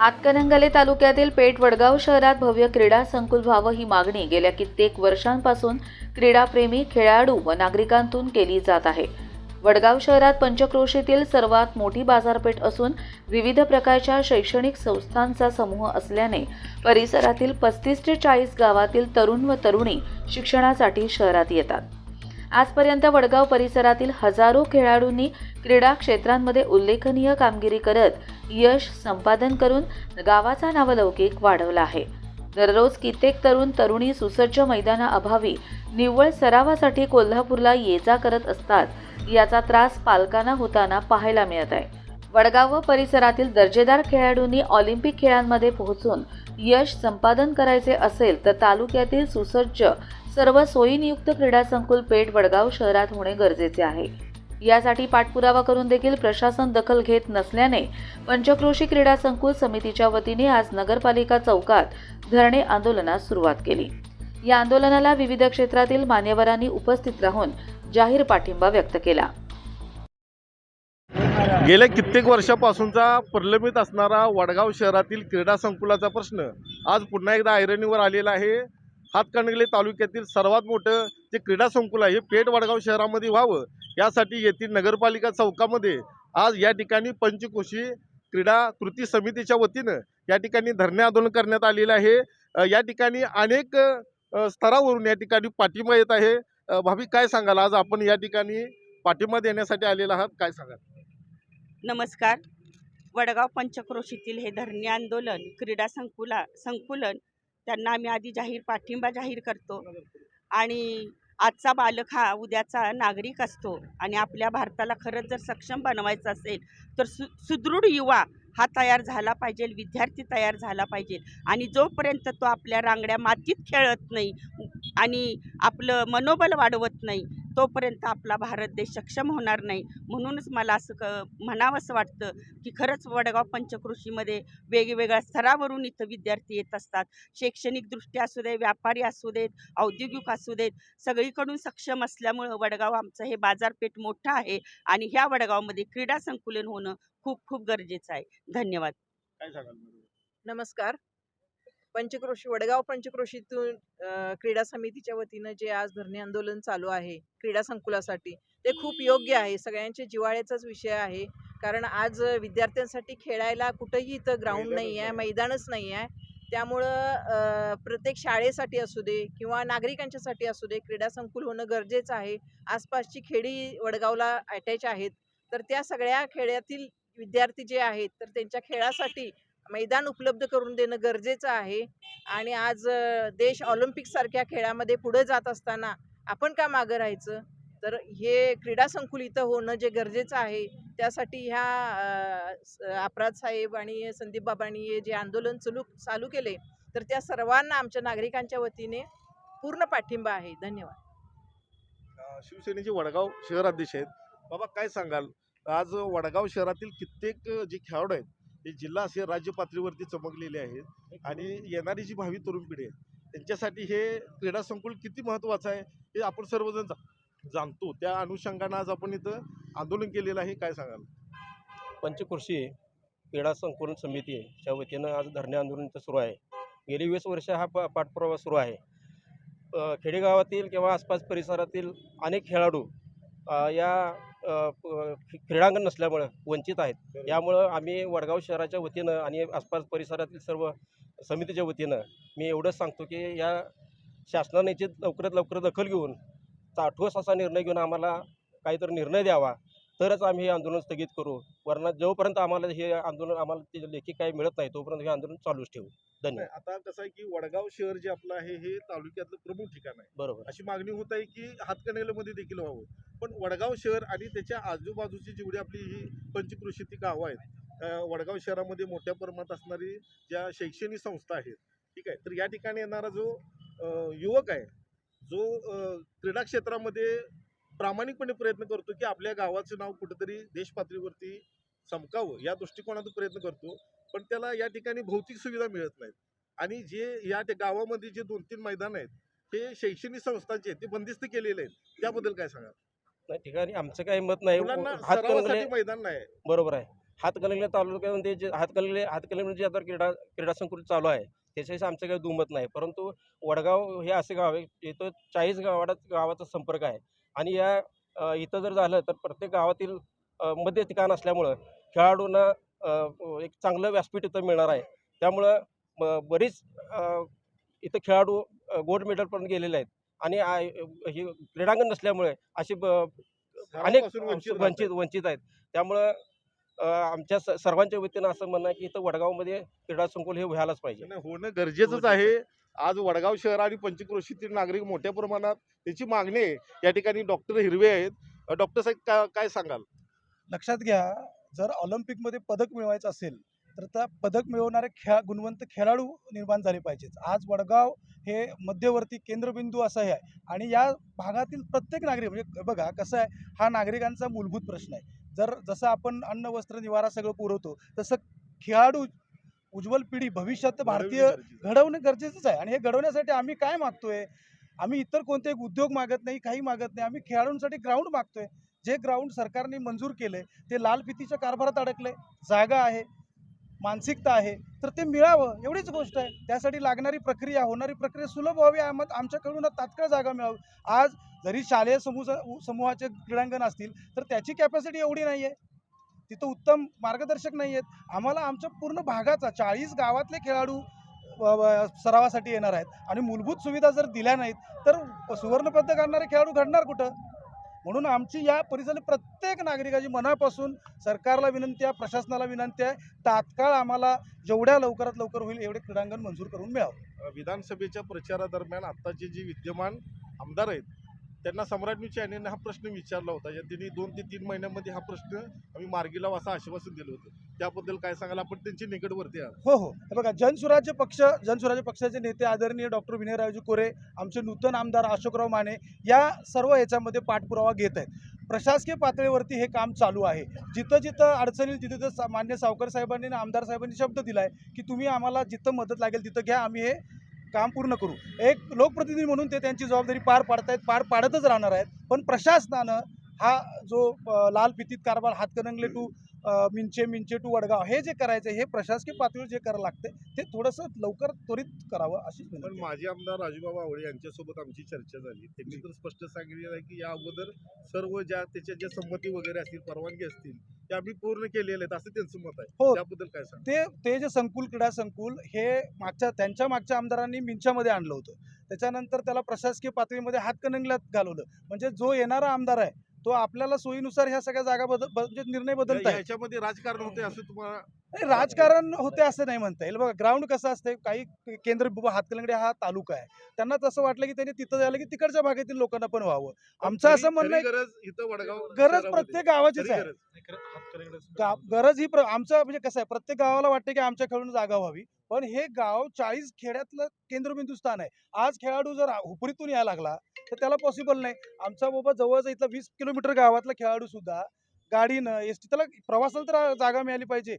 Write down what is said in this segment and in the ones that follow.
हातकणंगले तालुक्यातील पेठ वडगाव शहरात भव्य क्रीडा संकुल व्हावं ही मागणी गेल्या कित्येक वर्षांपासून क्रीडाप्रेमी खेळाडू व नागरिकांतून केली जात आहे. वडगाव शहरात पंचक्रोशीतील सर्वात मोठी बाजारपेठ असून विविध प्रकारच्या शैक्षणिक संस्थांचा समूह असल्याने परिसरातील पस्तीस ते चाळीस गावातील तरुण व तरुणी शिक्षणासाठी शहरात येतात. आजपर्यंत वडगाव परिसरातील हजारो खेळाडूंनी क्रीडा क्षेत्रांमध्ये उल्लेखनीय कामगिरी करत यश संपादन करून गावाचा नावलौकिक वाढवला आहे. दररोज कित्येक तरुण तरुणी सुसज्ज मैदानाअभावी निव्वळ सरावासाठी कोल्हापूरला ये जा करत असतात याचा त्रास पालकांना होताना पाहायला मिळत आहे. वडगाव व परिसरातील दर्जेदार खेळाडूंनी ऑलिम्पिक खेळांमध्ये पोहोचून यश संपादन करायचे असेल तर तालुक्यातील सुसज्ज सर्व सोयीनियुक्त क्रीडा संकुल पेठ वडगाव शहरात होणे गरजेचे आहे. यासाठी पाठपुरावा करून देखील प्रशासन दखल घेत नसल्याने पंचक्रोशी क्रीडा संकुल समितीच्या वतीने आज नगरपालिका चौकात धरणे आंदोलनास सुरुवात केली. या आंदोलनाला विविध क्षेत्रातील मान्यवरांनी उपस्थित राहून जाहीर पाठिंबा व्यक्त केला. गेल्या कित्येक वर्षापासूनचा प्रलंबित असणारा वडगाव शहरातील क्रीडा संकुलाचा प्रश्न आज पुन्हा एकदा ऐरणीवर आलेला आहे. हातकणंगले तालुक्यातील सर्वात मोठं जे क्रीडा संकुल आहे हे पेठ वडगाव शहरामध्ये व्हावं. यासाठी येथील नगरपालिका चौकामध्ये आज या ठिकाणी पंचकोशी क्रीडा कृती समितीच्या वतीनं या ठिकाणी धरणे आंदोलन करण्यात आलेलं आहे. या ठिकाणी अनेक स्तरावरून या ठिकाणी पाठिंबा येत आहे. भाभी काय सांगाल? आज आपण या ठिकाणी पाठिंबा देण्यासाठी आलेला आहात. काय सांगाल? नमस्कार. वडगाव पंचक्रोशीतील हे धरणे आंदोलन क्रीडा संकुला संकुलन त्यांना आम्ही आधी जाहीर पाठिंबा जाहीर करतो. आणि आजचा बालक हा उद्याचा नागरिक असतो आणि आपल्या भारताला खरंच जर सक्षम बनवायचं असेल तर सु सुदृढ युवा हा तयार झाला पाहिजे विद्यार्थी तयार झाला पाहिजे. आणि जोपर्यंत तो आपल्या रांगड्या मातीत खेळत नाही आणि आपलं मनोबल वाढवत नाही तोपर्यंत आपला भारत देश सक्षम होणार नाही. म्हणूनच मला असं क म्हणावंसं वाटतं की खरंच वडगाव पंचकृषीमध्ये वेगवेगळ्या स्तरावरून इथं विद्यार्थी येत असतात. शैक्षणिकदृष्ट्या असू दे व्यापारी असू देत औद्योगिक असू देत सगळीकडून सक्षम असल्यामुळं वडगाव आमचं हे बाजारपेठ मोठं आहे आणि ह्या वडगावमध्ये क्रीडा संकुलन होणं खूप खूप गरजेचं आहे. धन्यवाद. नमस्कार. पंचक्रोशी वडगाव पंचक्रोशीतून क्रीडा समितीच्या वतीनं जे आज धरणे आंदोलन चालू आहे क्रीडा संकुलासाठी ते खूप योग्य आहे. सगळ्यांच्या जिव्हाळ्याचाच विषय आहे. कारण आज विद्यार्थ्यांसाठी खेळायला कुठंही इथं ग्राउंड नाही आहे. मैदानच नाही आहे त्यामुळं प्रत्येक शाळेसाठी असू दे किंवा नागरिकांच्यासाठी असू दे क्रीडा संकुल होणं गरजेचं आहे. आसपासची खेडी वडगावला अटॅच आहेत. तर त्या सगळ्या खेड्यातील विद्यार्थी जे आहेत तर त्यांच्या खेळासाठी मैदान उपलब्ध करून देणं गरजेचं आहे. आणि आज देश ऑलिम्पिकसारख्या खेळामध्ये पुढे जात असताना आपण का मागं राहायचं? तर हे क्रीडा संकुलित होणं जे गरजेचं आहे त्यासाठी ह्या स- अपराध साहेब आणि संदीप बाबांनी हे जे आंदोलन चालू चालू केले तर त्या सर्वांना आमच्या नागरिकांच्या वतीने पूर्ण पाठिंबा आहे. धन्यवाद. शिवसेनेचे वडगाव शहराध्यक्ष आहेत. बाबा काय सांगाल? आज वडगाव शहरातील कित्येक जे खेळाडू आहेत हे जिल्हा असे राज्य पातळीवरती चमकलेले आहेत. आणि येणारी जी भावी तरुण पिढी आहे त्यांच्यासाठी हे क्रीडा संकुल किती महत्त्वाचं आहे हे आपण सर्वजण जा- जाणतो. त्या अनुषंगानं आज आपण इथं आंदोलन केलेलं आहे. काय सांगाल? पंचकृषी क्रीडा संकुलन समितीच्या वतीनं आज धरणे आंदोलन इथं सुरू आहे. गेली वीस वर्ष हा प पाठपुरावा सुरू आहे. खेडेगावातील किंवा आसपास परिसरातील अनेक खेळाडू या क्रीडांगण नसल्यामुळं वंचित आहेत. यामुळं आम्ही वडगाव शहराच्या वतीनं आणि आसपास परिसरातील सर्व समितीच्या वतीनं मी एवढंच सांगतो की या शासनाने याची लवकरात लवकर दखल घेऊन चा- ठोस असा निर्णय घेऊन आम्हाला काहीतरी निर्णय द्यावा. तरच आम्ही हे आंदोलन स्थगित करू. वरना जोपर्यंत आम्हाला हे आंदोलन आम्हाला ते लेखी काही मिळत नाही तोपर्यंत हे आंदोलन चालूच ठेवू. धन्यवाद. आता कसं आहे की वडगाव शहर जे आपलं आहे हे तालुक्यातलं प्रमुख ठिकाण आहे. बरोबर. अशी मागणी होत आहे की हातकणंगलेमध्ये देखील व्हावं. पण वडगाव शहर आणि त्याच्या आजूबाजूची जेवढी आपली ही पंचकृषी गावं आहेत वडगाव शहरामध्ये मोठ्या प्रमाणात असणारी ज्या शैक्षणिक संस्था आहेत ठीक आहे तर या ठिकाणी येणारा जो युवक आहे जो क्रीडा क्षेत्रामध्ये प्रामाणिकपणे प्रयत्न करतो की आपल्या गावाचं नाव कुठेतरी देश पातळीवरती चमकावं या दृष्टिकोनातून प्रयत्न करतो. पण त्याला या ठिकाणी भौतिक सुविधा मिळत नाहीत. आणि जे या गावामध्ये जे दोन तीन मैदान आहेत हे शैक्षणिक संस्थांचे आहेत ते बंदिस्त केलेले आहेत. त्याबद्दल काय सांगा नाही ठिकाणी आमचं काही मत नाही. हातकणंगले मैदान नाही. बरोबर आहे. हातकणंगले तालुक्यामध्ये जे हातकणंगले हातकणंगले जे आता क्रीडा क्रीडा संकुल चालू आहे त्याच्याशी आमचं काही दुमत नाही. परंतु वडगाव हे असे गाव आहे इथं चाळीस गावात गावाचा संपर्क आहे. आणि या इथं जर झालं तर प्रत्येक गावातील मध्य ठिकाण असल्यामुळं खेळाडूंना एक चांगलं व्यासपीठ इथं मिळणार आहे. त्यामुळं बरीच इथं खेळाडू गोल्ड मेडलपर्यंत गेलेले आहेत. आणि हे क्रीडांगण नसल्यामुळे असे अनेक वंचित. वंचित वंचित आहेत. त्यामुळं आमच्या सर्वांच्या वतीनं असं म्हणणं आहे की इथं वडगावमध्ये क्रीडा संकुल हे व्हायलाच पाहिजे. होणं गरजेचंच आहे. आज वडगाव शहर आणि पंचक्रोशीतील नागरिक मोठ्या प्रमाणात त्याची मागणी आहे. या ठिकाणी डॉक्टर हिरवे आहेत. डॉक्टर साहेब का- काय सांगाल? लक्षात घ्या जर ऑलिम्पिकमध्ये पदक मिळवायचं असेल तर त्या पदक मिळवणारे खेळा गुणवंत खेळाडू निर्माण झाले पाहिजेत. आज वडगाव हे मध्यवर्ती केंद्रबिंदू असं हे आहे आणि या भागातील प्रत्येक नागरिक म्हणजे बघा कसं आहे हा नागरिकांचा मूलभूत प्रश्न आहे. जर जसं आपण अन्न वस्त्र निवारा सगळं पुरवतो तसं खेळाडू उज्ज्वल पिढी भविष्यात भारतीय घडवणं गरजेचं आहे. घडवणं गरजेचंच आहे. आणि हे घडवण्यासाठी आम्ही काय मागतोय? आम्ही इतर कोणते उद्योग मागत नाही काही मागत नाही. आम्ही खेळाडूंसाठी ग्राउंड मागतोय. जे ग्राउंड सरकारने मंजूर केले ते लाल फितीच्या कारभारात अडकले. जागा आहे मानसिकता आहे तर ते मिळावं. एवढीच गोष्ट आहे. त्यासाठी लागणारी प्रक्रिया होणारी प्रक्रिया सुलभ व्हावी. आम- आमच्याकडून तात्काळ जागा मिळावी. आज जरी शालेय समूह समूहाचे क्रीडांगण असतील तर त्याची कॅपॅसिटी एवढी नाही आहे तिथं उत्तम मार्गदर्शक नाही आहेत. आम्हाला आमच्या पूर्ण भागाचा चाळीस गावातले खेळाडू सरावासाठी येणार आहेत. आणि मूलभूत सुविधा जर दिल्या नाहीत तर सुवर्णपदक आणणारे खेळाडू घडणार कुठं? म्हणून आमची या परिसरातील प्रत्येक नागरिकाची मनापासून सरकारला विनंती आहे प्रशासनाला विनंती आहे तात्काळ आम्हाला जेवढ्या लवकरात लवकर होईल एवढे क्रीडांगण मंजूर करून मिळावं. विधानसभेच्या प्रचारादरम्यान आत्ताचे जे विद्यमान आमदार आहेत त्यांना सम्राट न्यूज चॅनेलने हा प्रश्न विचारला होता. या त्यांनी दोन ते तीन महिन्यामध्ये हा प्रश्न आम्ही मार्गी लावू असं आश्वासन दिलं होतं. त्याबद्दल काय सांगाल? आपण त्यांची निकटवर्ती आहात. हो हो. बघा जनसुराज्य पक्ष जनसुराज्य पक्षाचे नेते आदरणीय डॉक्टर विनयरावजी कोरे आमचे नूतन आमदार अशोकराव माने या सर्व याच्यामध्ये पाठपुरावा घेत आहेत. प्रशासकीय पातळीवरती हे काम चालू आहे. जिथं जिथं अडचण येईल तिथं तिथं मान्य सावकर साहेबांनी आणि आमदार साहेबांनी शब्द दिला आहे की तुम्ही आम्हाला जिथं मदत लागेल तिथं घ्या. आम्ही हे काम पूर्ण करू. एक लोकप्रतिनिधी म्हणून ते त्यांची जबाबदारी पार पाडतायत पार पाडतच राहणार आहेत. पण प्रशासनानं हा जो लाल फितीत कारभार हातकणंगले टू मिंचे मिंचे टू वडगाव हे जे करायचं हे प्रशासकीय पातळीवर जे करायला लागते ते थोडंसं लवकर त्वरित करावं अशी पण. माजी आमदार राजूबाबा आवळे यांच्यासोबत आमची चर्चा झाली. त्यांनी तर स्पष्ट सांगितलेलं आहे की या अगोदर सर्व ज्या त्याच्या ज्या संमती वगैरे असतील परवानगी असतील त्या आम्ही पूर्ण केलेल्या आहेत असं त्यांचं मत आहे. हो. त्याबद्दल काय सांग ते ते जे संकुल क्रीडा संकुल हे मागच्या त्यांच्या मागच्या आमदारांनी मिंच्यामध्ये आणलं होतं. त्याच्यानंतर त्याला प्रशासकीय पातळीमध्ये हातकणंगल्यात घालवलं. म्हणजे जो येणारा आमदार आहे तो आपल्याला सोयीनुसार ह्या सगळ्या जागा बदल म्हणजे निर्णय बदलत आहे याच्यामध्ये राजकारण होते असं तुम्हाला नाही, राजकारण होते असं नाही म्हणता येईल. बघा ग्राउंड कसं असते काही केंद्र बाबा हातकलंगडे हा तालुका आहे. त्यांना तसं वाटलं की त्यांनी तिथं झालं की तिकडच्या भागातील लोकांना पण व्हावं. आमचं असं म्हणणं आहे गरज. प्रत्येक गावाचीच आहे. गरज. ही आमचं म्हणजे कसं आहे प्रत्येक गावाला वाटतं की आमच्या खेळून जागा व्हावी. पण हे गाव चाळीस खेड्यातलं केंद्रबिंदू स्थान आहे. आज खेळाडू जर हुपरीतून यायला लागला तर त्याला पॉसिबल नाही. आमचा बाबा जवळचा इथला वीस किलोमीटर गावातला खेळाडू सुद्धा. गाडीनं एस टी त्याला प्रवासाला तर जागा मिळाली पाहिजे.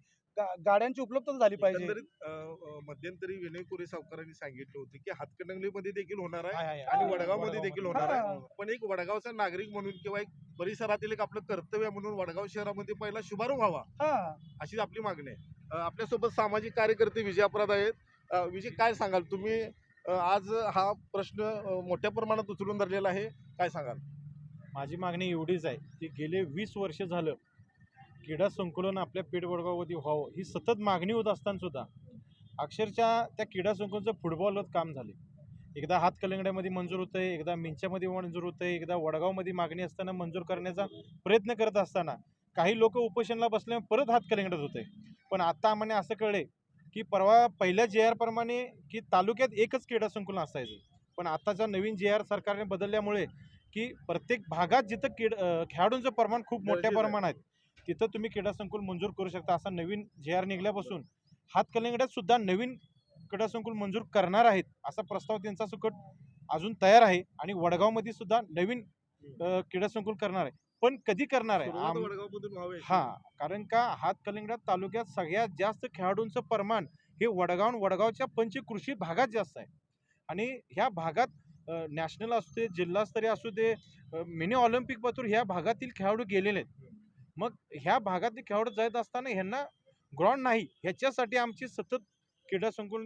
गाड्यांची उपलब्धता झाली पाहिजे. मध्यंतरी विनय कोरे सावकारांनी सांगितलं होतं की हातकणंगलेमध्ये देखील होणार आहे आणि आहे. वडगावमध्ये देखील होणार आहे. पण एक वडगावचा नागरिक म्हणून किंवा एक परिसरातील एक आपलं कर्तव्य म्हणून वडगाव शहरामध्ये पहिला शुभारंभ व्हावा. हा. अशी आपली मागणी आहे. आपल्यासोबत सामाजिक कार्यकर्ते विजय अपराध आहेत विजय काय सांगाल? तुम्ही आज हा प्रश्न मोठ्या प्रमाणात उचलून धरलेला आहे. काय सांगाल? माझी मागणी एवढीच आहे की गेले वीस वर्ष झालं क्रीडा संकुलन आपल्या पेठ वडगावमध्ये व्हावं ही सतत मागणी होत असताना सुद्धा अक्षरशः त्या क्रीडा संकुलचं फुटबॉलवर काम झाले. एकदा हातकलंगड्यामध्ये मंजूर होतं आहे एकदा मिंच्यामध्ये मंजूर होतं आहे एकदा वडगावमध्ये मागणी असताना मंजूर करण्याचा प्रयत्न करत असताना काही लोक उपोषणला बसल्यामुळे परत हातकलंगड्यात होते पण आता आम्हाला असं कळले की परवा पहिल्या जे आरप्रमाणे की तालुक्यात एकच क्रीडा संकुलन असायचं. पण आताच्या नवीन जे आर सरकारने बदलल्यामुळे की प्रत्येक भागात जिथं क्रीड खेळाडूंचं प्रमाण खूप मोठ्या. प्रमाणात तिथं तुम्ही क्रीडा संकुल मंजूर करू शकता. असा नवीन जे आर निघल्यापासून हातकलिंगड्यात सुद्धा नवीन क्रीडा संकुल मंजूर करणार आहेत असा प्रस्ताव त्यांचा सुकट अजून तयार आहे आणि वडगावमध्ये सुद्धा नवीन क्रीडा संकुल करणार आहे. पण कधी करणार आहे? हा. कारण का हातकलिंगडा तालुक्यात सगळ्यात जास्त खेळाडूंचं प्रमाण हे वडगाव वडगावच्या पंचकृषी भागात जास्त आहे. आणि ह्या भागात नॅशनल असू दे जिल्हास्तरीय असू दे मिनी ऑलिम्पिक पातूर ह्या भागातील खेळाडू गेलेले आहेत. मग ह्या भागातले खेळाडू जात असताना ह्यांना ग्राउंड नाही ह्याच्यासाठी आमची सतत क्रीडा संकुल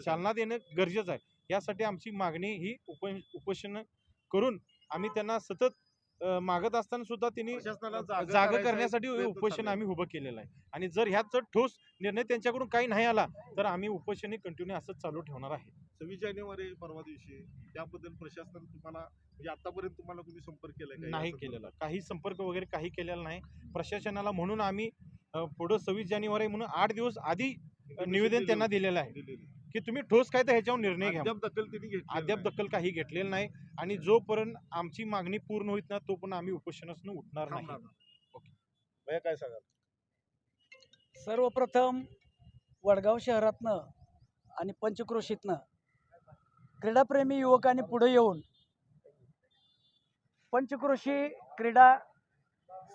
चालना देणं गरजेचं आहे. यासाठी आमची मागणी ही उप उपोषण करून आम्ही त्यांना सतत मागत असताना सुद्धा त्यांनी जागा करण्यासाठी उपोषण. आम्ही उभं केलेलं आहे आणि जर जर ठोस निर्णय त्यांच्याकडून काही नाही आला तर आम्ही उपोषण कंटिन्यू असंच चालू ठेवणार आहे सव्वीस जानेवारी परवा दिवशी त्याबद्दल प्रशासन तुम्हाला म्हणजे आतापर्यंत तुम्हाला कोणी संपर्क केलाय का या नाही? केलेला काही संपर्क वगैरे काही केलेला नाही प्रशासनाला म्हणून आम्ही पुढं सव्वीस जानेवारी म्हणून आठ दिवस आधी निवेदन त्यांना दिलेलं आहे. की तुम्ही ठोस काय तर ह्याच्यावर निर्णय घ्या. अद्याप दखल घेतली अद्याप. दखल काही घेतलेलं नाही आणि जोपर्यंत आमची मागणी पूर्ण होत ना तोपर्यंत आम्ही उपोषणातून उठणार नाही. भैया काय सांगाल? सर्वप्रथम वडगाव शहरातनं आणि पंचक्रोशीतनं क्रीडाप्रेमी युवकांनी पुढे येऊन पंचक्रोशी क्रीडा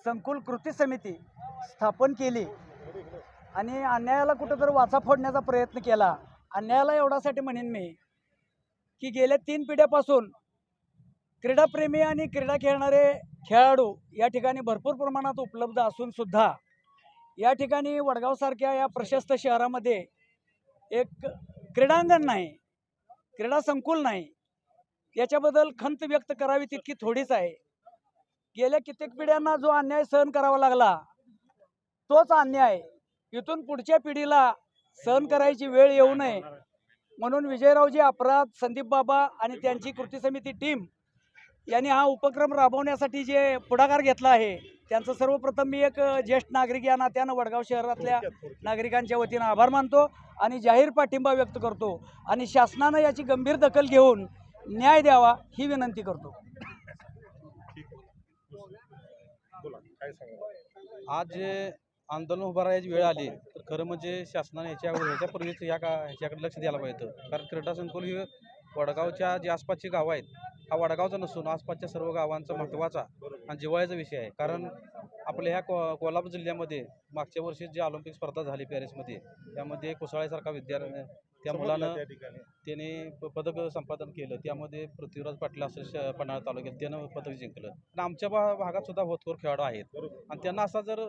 संकुल कृती समिती स्थापन केली आणि अन्यायाला कुठंतरी वाचा फोडण्याचा प्रयत्न केला. अन्यायाला एवढ्यासाठी म्हणेन मी की गेल्या तीन पिढ्यापासून क्रीडाप्रेमी आणि क्रीडा खेळणारे खेळाडू या ठिकाणी भरपूर प्रमाणात उपलब्ध असून सुद्धा या ठिकाणी वडगावसारख्या या प्रशस्त शहरामध्ये एक क्रीडांगण नाही क्रीडा संकुल नाही. याच्याबद्दल खंत व्यक्त करावी तितकी थोडीच आहे. गेल्या कित्येक पिढ्यांना जो अन्याय सहन करावा लागला तोच अन्याय इथून पुढच्या पिढीला सहन करायची वेळ येऊ नये. म्हणून विजयरावजी अपराध संदीप बाबा आणि त्यांची कृती समिती टीम यांनी हा उपक्रम राबवण्यासाठी जे पुढाकार घेतला आहे त्यांचं सर्वप्रथम मी एक ज्येष्ठ नागरिक या नात्यानं वडगाव शहरातल्या नागरिकांच्या वतीनं आभार मानतो आणि जाहीर पाठिंबा व्यक्त करतो आणि शासनानं याची गंभीर दखल घेऊन न्याय द्यावा ही विनंती करतो. आज जे आंदोलन उभं राहायची वेळ आली खरं म्हणजे शासनाने ह्याच्या ह्याच्यापूर्वीच ह्या का ह्याच्याकडे लक्ष द्यायला पाहिजे. कारण क्रीडा संकुल ही वडगावच्या जी आसपासची गावं आहेत हा वडगावचा नसून आसपासच्या सर्व गावांचा महत्त्वाचा आणि जिव्हाळ्याचा विषय आहे. कारण आपल्या ह्या को कोल्हापूर जिल्ह्यामध्ये मागच्या वर्षी जी ऑलिम्पिक स्पर्धा झाली पॅरिसमध्ये त्यामध्ये कुसाळ्यासारखा विद्यार्थी त्या मुलानं त्याने पदक संपादन केलं. त्यामध्ये पृथ्वीराज पाटील असं श- पन्हाळा तालुक्यात त्यानं पदक जिंकलं. आणि आमच्या भा भागात सुद्धा होतकोर खेळाडू आहेत. आणि त्यांना असा जर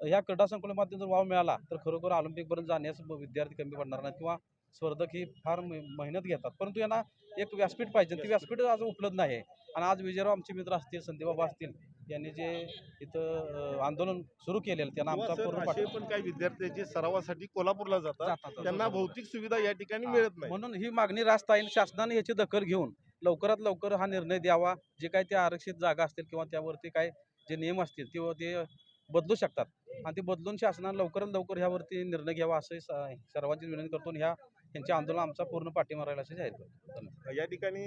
ह्या क्रीडा संकुलामध्ये जर वाव मिळाला तर खरोखर ऑलिम्पिकपर्यंत जाण्यास विद्यार्थी कमी पडणार नाहीत किंवा स्पर्धक ही फार मेहनत घेतात. परंतु यांना एक व्यासपीठ पाहिजे ती व्यासपीठ आज उपलब्ध नाही. आहे आणि आज विजयराव आमचे मित्र असतील संदीपबाबा असतील यांनी जे इथं आंदोलन सुरू केलेलं त्यांना आमचा पूर्ण पण काही विद्यार्थी जे सरावासाठी कोल्हापूरला जातात. त्यांना भौतिक सुविधा या ठिकाणी. मिळत नाही. म्हणून ही मागणी रास्त आहे शासनाने याची दखल घेऊन लवकरात लवकर हा निर्णय द्यावा. जे काही त्या आरक्षित जागा असतील किंवा त्यावरती काय जे नियम असतील ते ते बदलू शकतात. आणि ते बदलून शासनाने लवकरात लवकर ह्यावरती निर्णय घ्यावा असं सर्वांची विनंती करतो. आणि ह्या यांच्या आंदोलन आमचा पूर्ण पाठिंबा राहील असं जाहीर करतो. धन्यवाद. या ठिकाणी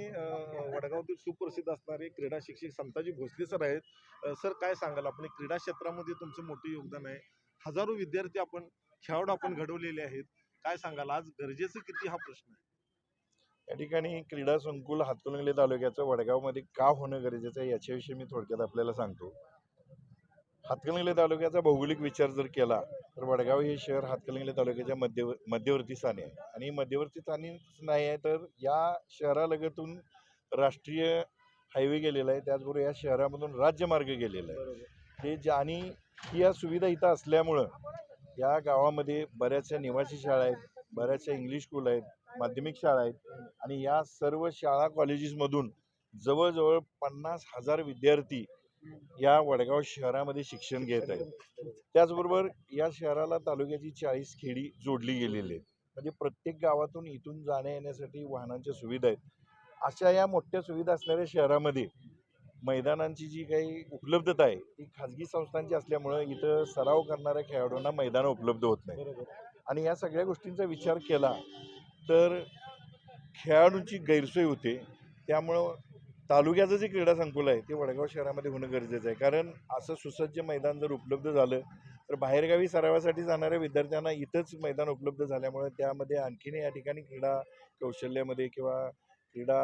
वडगावातील सुप्रसिद्ध असणारे क्रीडा शिक्षक संताजी भोसले सर आहेत. सर काय सांगाल? आपण क्रीडा क्षेत्रामध्ये तुमचं मोठं योगदान आहे. हजारो विद्यार्थी आपण खेळाडू आपण घडवलेले आहेत. काय सांगाल? आज गरजेचं किती हा प्रश्न आहे? या ठिकाणी क्रीडा संकुल हातकणंगले तालुक्याचं वडगावमध्ये का होणं गरजेचं आहे याच्याविषयी मी थोडक्यात आपल्याला सांगतो. हातकणंगले तालुक्याचा भौगोलिक विचार जर केला तर वडगाव हे शहर हातकणंगले तालुक्याच्या मध्य मध्यवर्ती स्थानी आहे. आणि मध्यवर्ती स्थानी नाही आहे तर या शहरालगतून राष्ट्रीय हायवे गेलेला आहे. त्याचबरोबर या शहरामधून राज्यमार्ग गेलेला आहे. ते ज्या आणि या सुविधा इथं असल्यामुळं या गावामध्ये बऱ्याचशा निवासी शाळा आहेत बऱ्याचशा इंग्लिश स्कूल आहेत माध्यमिक शाळा आहेत आणि या सर्व शाळा कॉलेजेसमधून जवळजवळ पन्नास हजार विद्यार्थी या वडगाव शहरामध्ये शिक्षण घेत आहेत. त्याचबरोबर या शहराला तालुक्याची चाळीस खेडी जोडली गेलेली आहेत. म्हणजे प्रत्येक गावातून इथून जाण्या येण्यासाठी वाहनांच्या सुविधा आहेत. अशा या मोठ्या सुविधा असणाऱ्या शहरामध्ये मैदानांची जी काही उपलब्धता आहे ती खाजगी संस्थांची असल्यामुळं इथं सराव करणाऱ्या खेळाडूंना मैदानं उपलब्ध होत नाही आणि या सगळ्या गोष्टींचा विचार केला तर खेळाडूंची गैरसोय होते. त्यामुळं तालुक्याचं जे क्रीडा संकुल आहे ते वडगाव शहरामध्ये होणं गरजेचं आहे. कारण असं सुसज्ज मैदान जर उपलब्ध झालं तर बाहेरगावी सरावासाठी जाणाऱ्या विद्यार्थ्यांना इथंच मैदान उपलब्ध झाल्यामुळे त्यामध्ये आणखीन या ठिकाणी क्रीडा कौशल्यामध्ये किंवा क्रीडा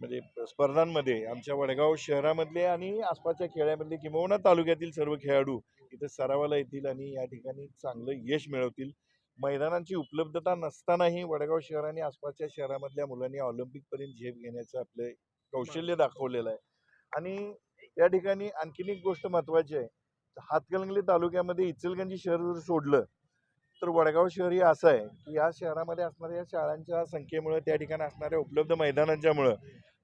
म्हणजे स्पर्धांमध्ये आमच्या वडगाव शहरामधले आणि आसपासच्या खेळामधले किंबहुना तालुक्यातील सर्व खेळाडू इथं सरावाला येतील आणि या ठिकाणी चांगलं यश मिळवतील. मैदानांची उपलब्धता नसतानाही वडगाव शहर आणि आसपासच्या शहरामधल्या मुलांनी ऑलिम्पिकपर्यंत झेप घेण्याचं आपलं कौशल्य दाखवलेलं आहे. आणि या ठिकाणी आणखीन एक गोष्ट महत्त्वाची आहे. हातकणंगले तालुक्यामध्ये इचलगंजी शहर जर सोडलं तर वडगाव शहर हे असं आहे की या शहरामध्ये असणाऱ्या शाळांच्या संख्येमुळे त्या ठिकाणी असणाऱ्या उपलब्ध मैदानांच्यामुळं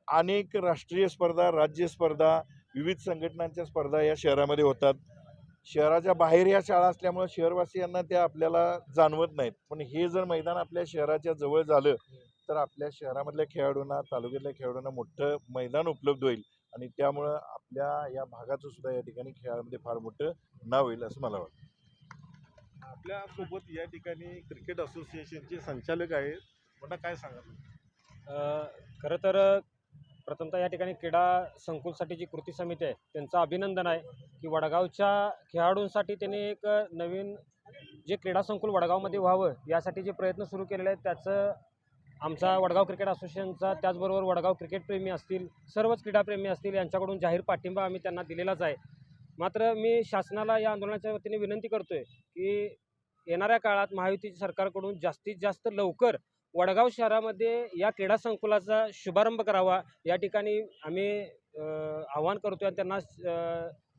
अनेक राष्ट्रीय स्पर्धा राज्य स्पर्धा विविध संघटनांच्या स्पर्धा या शहरामध्ये होतात. शहराच्या बाहेर या शाळा असल्यामुळं शहरवासियांना त्या आपल्याला जाणवत नाहीत. पण हे जर मैदान आपल्या शहराच्या जवळ झालं तर आपल्या शहरामधल्या खेळाडूंना तालुक्यातल्या खेळाडूंना मोठं मैदान उपलब्ध होईल आणि त्यामुळं आपल्या या भागाचं सुद्धा या ठिकाणी खेळामध्ये फार मोठं नाव होईल असं मला वाटतं. आपल्यासोबत या ठिकाणी क्रिकेट असोसिएशनचे संचालक आहेत. मला काय सांगा अ, खरं तर प्रथमतः या ठिकाणी क्रीडा संकुलसाठी जी कृती समिती आहे त्यांचं अभिनंदन आहे की वडगावच्या खेळाडूंसाठी त्यांनी एक नवीन जे क्रीडा संकुल वडगावमध्ये व्हावं यासाठी जे प्रयत्न सुरू केलेले आहेत त्याचं आमचा वडगाव क्रिकेट असोसिएशनचा त्याचबरोबर वडगाव क्रिकेटप्रेमी असतील सर्वच क्रीडाप्रेमी असतील यांच्याकडून जाहीर पाठिंबा आम्ही त्यांना दिलेलाच आहे. मात्र मी शासनाला या आंदोलनाच्या वतीने विनंती करतो आहे की येणाऱ्या काळात महायुती सरकारकडून जास्तीत जास्त लवकर वडगाव शहरामध्ये या क्रीडा संकुलाचा शुभारंभ करावा या ठिकाणी आम्ही आवाहन करतो आणि त्यांना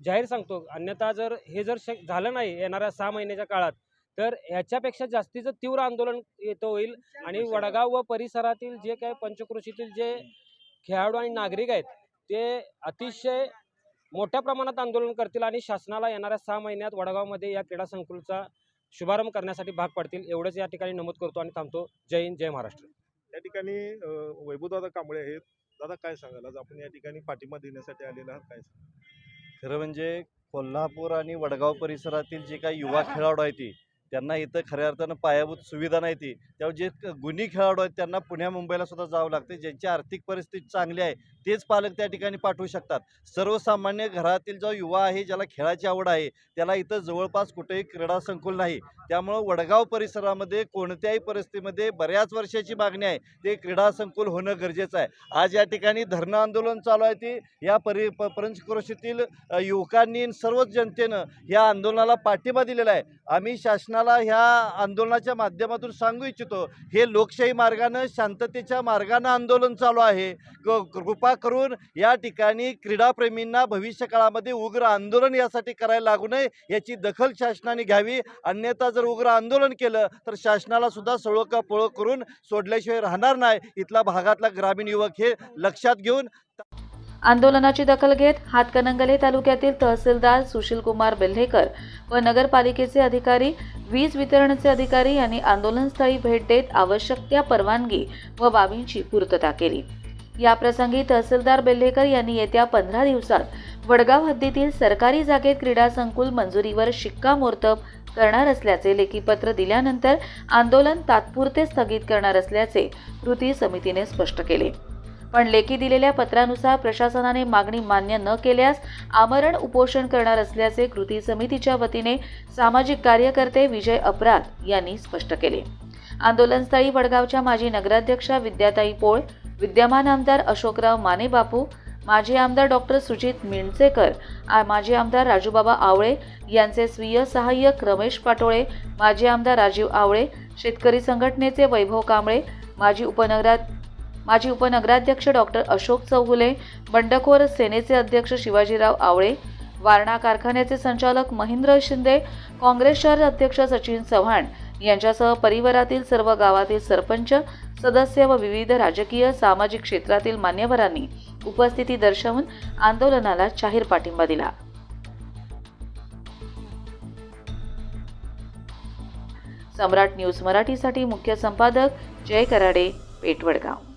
जाहीर सांगतो. अन्यथा जर हे जर श झालं नाही येणाऱ्या सहा महिन्याच्या काळात तर ह्याच्यापेक्षा जास्तीचं तीव्र आंदोलन येतं होईल. आणि वडगाव व परिसरातील जे काही पंचक्रोशीतील जे खेळाडू आणि नागरिक आहेत ते अतिशय मोठ्या प्रमाणात आंदोलन करतील आणि शासनाला येणाऱ्या सहा महिन्यात वडगावमध्ये या क्रीडा संकुलचा शुभारंभ करण्यासाठी भाग पडतील. एवढंच या ठिकाणी नमूद करतो आणि थांबतो. जय हिंद जय महाराष्ट्र. या ठिकाणी वैभवदादा कांबळे आहेत. दादा काय सांगाल? आज आपण या ठिकाणी पाठिंबा देण्यासाठी आलेला आहात. काय खरं म्हणजे कोल्हापूर आणि वडगाव परिसरातील जे काही युवा खेळाडू आहेत ती त्यांना इथं खऱ्या अर्थानं पायाभूत सुविधा नाही ती. त्यामुळे जे गुन्हे गुणी खेळाडू आहेत त्यांना पुण्या मुंबईला सुद्धा जावं लागते ज्यांची आर्थिक परिस्थिती चांगली आहे तेच पालक त्या ठिकाणी पाठवू शकतात. सर्वसामान्य घरातील जो युवा आहे ज्याला खेळाची आवड आहे त्याला इथं जवळपास कुठेही क्रीडा संकुल नाही. त्यामुळं वडगाव परिसरामध्ये कोणत्याही परिस्थितीमध्ये बऱ्याच वर्षाची मागणी आहे ते क्रीडा संकुल होणं गरजेचं आहे. आज या ठिकाणी धरणं आंदोलन चालू आहे ती. या परि प पंचक्रोशीतील युवकांनी सर्वच जनतेनं या आंदोलनाला पाठिंबा दिलेला आहे. आम्ही शासनाला ह्या आंदोलनाच्या माध्यमातून सांगू इच्छितो हे लोकशाही मार्गानं शांततेच्या मार्गानं आंदोलन चालू आहे. कृपा करून या ठिकाणी क्रीडाप्रेमींना भविष्य काळामध्ये उग्र आंदोलन यासाठी करायला लागू नये याची दखल शासनाने घ्यावी. अन्यथा जर उग्र आंदोलन केलं तर शासनाला सुद्धा सळोका पळो करून सोडल्याशिवाय राहणार नाही. इथला भागातला ग्रामीण युवक हे लक्षात घेऊन आंदोलनाची दखल घेत हातकणंगले तालुक्यातील तहसीलदार सुशीलकुमार बेल्हेकर व नगरपालिकेचे अधिकारी वीज वितरणचे अधिकारी यांनी आंदोलनस्थळी भेट देत आवश्यक त्या परवानगी व बाबींची पूर्तता केली. याप्रसंगी तहसीलदार बेल्हेकर यांनी येत्या पंधरा दिवसात वडगाव हद्दीतील सरकारी जागेत क्रीडा संकुल मंजुरीवर शिक्कामोर्तब करणार असल्याचे लेखीपत्र दिल्यानंतर आंदोलन तात्पुरते स्थगित करणार असल्याचे कृती समितीने स्पष्ट केले. पण लेखी दिलेल्या पत्रानुसार प्रशासनाने मागणी मान्य न केल्यास आमरण उपोषण करणार असल्याचे कृती समितीच्या वतीने सामाजिक कार्यकर्ते विजय अपराध यांनी स्पष्ट केले. आंदोलनस्थळी वडगावच्या माजी नगराध्यक्षा विद्याताई पोळ विद्यमान आमदार अशोकराव मानेबापू माजी आमदार डॉक्टर सुजित मिणचेकर आ- माजी आमदार राजूबाबा आवळे यांचे स्वीय सहाय्यक रमेश पाटोळे माजी आमदार राजीव आवळे शेतकरी संघटनेचे वैभव कांबळे माजी उपनगरात माजी उपनगराध्यक्ष डॉक्टर अशोक चौगुले बंडखोर सेनेचे अध्यक्ष शिवाजीराव आवळे वारणा कारखान्याचे संचालक महेंद्र शिंदे काँग्रेस शहर अध्यक्ष सचिन चव्हाण यांच्यासह परिवारातील सर्व गावातील सरपंच सदस्य व विविध राजकीय सामाजिक क्षेत्रातील मान्यवरांनी उपस्थिती दर्शवून आंदोलनाला जाहीर पाठिंबा दिला. सम्राट न्यूज मराठीसाठी मुख्य संपादक जय कराडे पेटवडगाव.